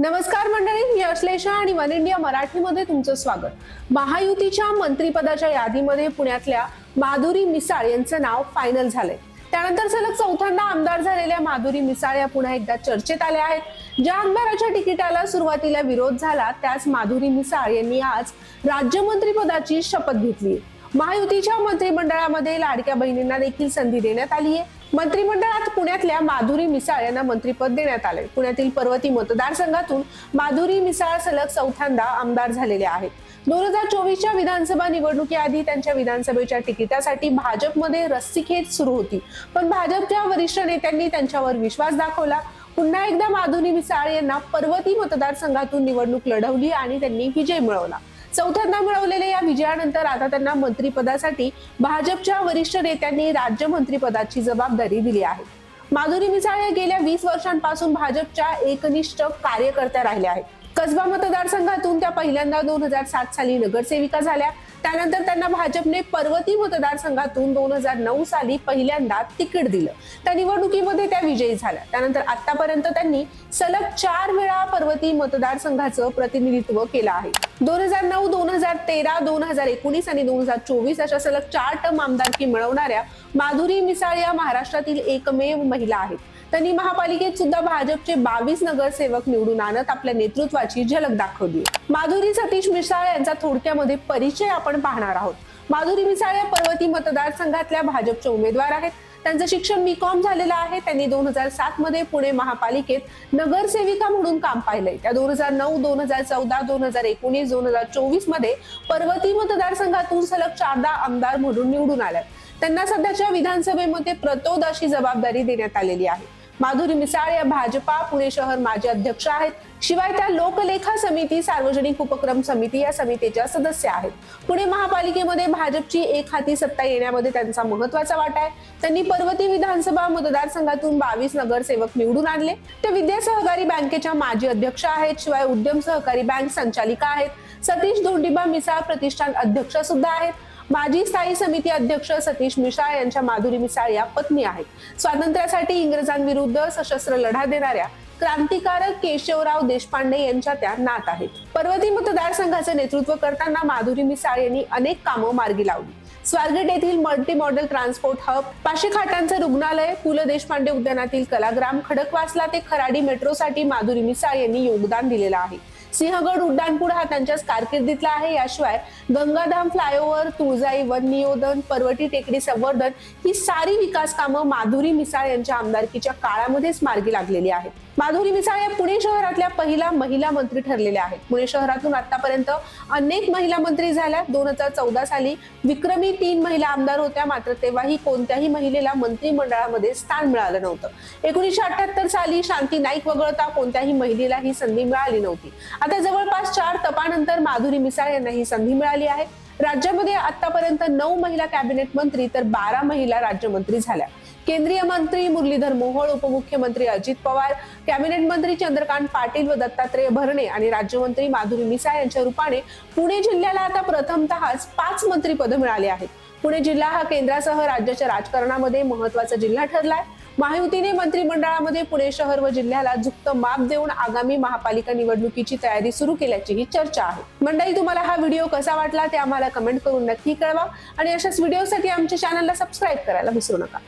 नमस्कार मंडळी मी अश्लेषा आणि वन इंडिया मराठीमध्ये तुमचं स्वागत. महायुतीच्या मंत्रिपदाच्या यादीमध्ये पुण्यातल्या माधुरी मिसाळ यांचं नाव फायनल झालंय. त्यानंतर सलग चौथ्यांदा आमदार झालेल्या माधुरी मिसाळ या पुन्हा एकदा चर्चेत आल्या आहेत. ज्या आमदाराच्या तिकिटाला सुरुवातीला विरोध झाला त्याच माधुरी मिसाळ यांनी आज राज्यमंत्रीपदाची शपथ घेतली महायुतीच्या मंत्रिमंडळामध्ये लाडक्या बहिणींना देखील संधी देण्यात आली आहे. मंत्रिमंडळात पुण्यातल्या माधुरी मिसाळ यांना मंत्रिपद देण्यात आले पुण्यातील पर्वती मतदारसंघातून माधुरी मिसाळ सलग चौथ्यांदा आमदार झालेल्या आहेत. दोन हजार चोवीसच्या विधानसभा निवडणुकीआधी त्यांच्या विधानसभेच्या तिकिटासाठी भाजपमध्ये रस्सीखेच सुरू होती. पण भाजपच्या वरिष्ठ नेत्यांनी त्यांच्यावर विश्वास दाखवला. पुन्हा एकदा माधुरी मिसाळ यांना पर्वती मतदारसंघातून निवडणूक लढवली आणि त्यांनी विजय मिळवला. चौथ्यांदा मिळवलेल्या या विजयानंतर आता त्यांना मंत्रिपदासाठी भाजपच्या वरिष्ठ नेत्यांनी राज्यमंत्रीपदाची जबाबदारी दिली आहे. माधुरी मिसाळ या गेल्या वीस वर्षांपासून भाजपच्या एकनिष्ठ कार्यकर्त्या राहिल्या आहेत. कसबा मतदारसंघातून त्या पहिल्यांदा दोन हजार सात साली नगरसेविका झाल्या. त्यानंतर त्यांना भाजपने पर्वती मतदारसंघातून दोन हजार नऊ साली पहिल्यांदा तिकीट दिलं. त्या निवडणुकीमध्ये त्या विजयी झाल्या. त्यानंतर आतापर्यंत त्यांनी सलग चार वेळा पर्वती मतदारसंघाचं प्रतिनिधित्व केलं आहे. दोन हजार नऊ दोन हजार तेरा दोन हजार एकोणीस आणि दोन हजार चोवीस अशा सलग चार टर्म आमदारकी मिळवणाऱ्या माधुरी मिसाळ या महाराष्ट्रातील एकमेव महिला आहेत. त्यांनी महापालिकेत सुद्धा भाजपचे बावीस नगरसेवक निवडून आणत आपल्या नेतृत्वाची झलक दाखवली. माधुरी सतीश मिसाळ यांचा थोडक्यामध्ये परिचय आपण पाहणार आहोत. माधुरी मिसाळ या पर्वती मतदारसंघातल्या भाजपचे उमेदवार आहेत. त्यांचं शिक्षण बी कॉम झालेलं आहे. त्यांनी दोन हजार सात मध्ये पुणे महापालिकेत नगरसेविका म्हणून काम पाहिलंय. त्या दोन हजार नऊ दोन हजार चौदा दोन हजार एकोणीस दोन हजार चोवीसमध्ये पर्वती मतदारसंघातून सलग चारदा आमदार म्हणून निवडून आल्या त्यांना सध्याच्या विधानसभेमध्ये प्रतोद अशी जबाबदारी देण्यात आलेली आहे. माधुरी मिसाळ या भाजपा पुणे शहर माजी अध्यक्ष आहेत. शिवाय त्या लोकलेखा समिती सार्वजनिक उपक्रम समिती या समितीच्या सदस्य आहेत. पुणे महापालिकेमध्ये भाजपची एक हाती सत्ता येण्यामध्ये त्यांचा महत्त्वाचा वाटा आहे. त्यांनी पर्वती विधानसभा मतदारसंघातून बावीस नगरसेवक निवडून आणले. ते विद्या सहकारी बँकेच्या माजी अध्यक्ष आहेत. शिवाय उद्यम सहकारी बँक संचालिका आहेत. सतीश धोंडिबा मिसाळ प्रतिष्ठान अध्यक्ष सुद्धा आहेत. माजी स्थायी समिती अध्यक्ष सतीश मिसाळ यांच्या माधुरी मिसाळ या पत्नी आहेत. स्वातंत्र्यासाठी इंग्रजांविरुद्ध सशस्त्र लढा देणाऱ्या क्रांतिकारक केशवराव देशपांडे यांच्या त्या नात आहेत. पर्वती मतदारसंघाचे नेतृत्व करताना माधुरी मिसाळ यांनी अनेक कामं मार्गी लावली. स्वारगेट येथील मल्टी मॉडेल ट्रान्सपोर्ट हब पाचशे खाटांचं रुग्णालय पु ल देशपांडे उद्यानातील कलाग्राम खडकवासला ते खराडी मेट्रोसाठी माधुरी मिसाळ यांनी योगदान दिलेलं आहे. सिंहगड उड्डाणपूल हा त्यांच्याच कारकिर्दीतला आहे. याशिवाय गंगाधाम फ्लायओव्हर तुळजाई वन नियोजन पर्वती टेकडी संवर्धन ही सारी विकास कामं माधुरी मिसाळ यांच्या आमदारकीच्या काळामध्येच मार्गी लागलेली आहेत. माधुरी मिसाळ या पुणे शहरातल्या पहिला महिला मंत्री ठरलेल्या आहेत. पुणे शहरातून आतापर्यंत अनेक महिला मंत्री झाल्या. दोन हजार चौदा साली विक्रमी तीन महिला आमदार होत्या. मात्र तेव्हाही कोणत्याही महिलेला मंत्रिमंडळामध्ये स्थान मिळालं नव्हतं. एकोणीसशे अठ्याहत्तर साली शांती नाईक वगळता कोणत्याही महिलेला ही संधी मिळाली नव्हती. आता जवळपास चार तपानंतर माधुरी मिसाळ यांना ही संधी मिळाली आहे. राज्यामध्ये आतापर्यंत नऊ महिला कॅबिनेट मंत्री तर बारा महिला राज्यमंत्री झाल्या. केंद्रीय मंत्री मुरलीधर मोहोळ उपमुख्यमंत्री अजित पवार कॅबिनेट मंत्री चंद्रकांत पाटील व दत्तात्रय भरणे आणि राज्यमंत्री माधुरी मिसाळ यांच्या रूपाने पुणे जिल्ह्याला आता प्रथमतःच पाच मंत्रीपद मिळाली आहेत. पुणे जिल्हा हा केंद्रासह राज्याच्या राजकारणामध्ये महत्त्वाचा जिल्हा ठरलाय. महायुतीने मंत्रिमंडळामध्ये पुणे शहर व जिल्ह्याला झुकतं माप देऊन आगामी महापालिका निवडणुकीची तयारी सुरू केल्याचीही चर्चा आहे. मंडळी तुम्हाला हा व्हिडिओ कसा वाटला ते आम्हाला कमेंट करून नक्की कळवा आणि अशाच व्हिडिओसाठी आमच्या चॅनलला सबस्क्राईब करायला विसरू नका.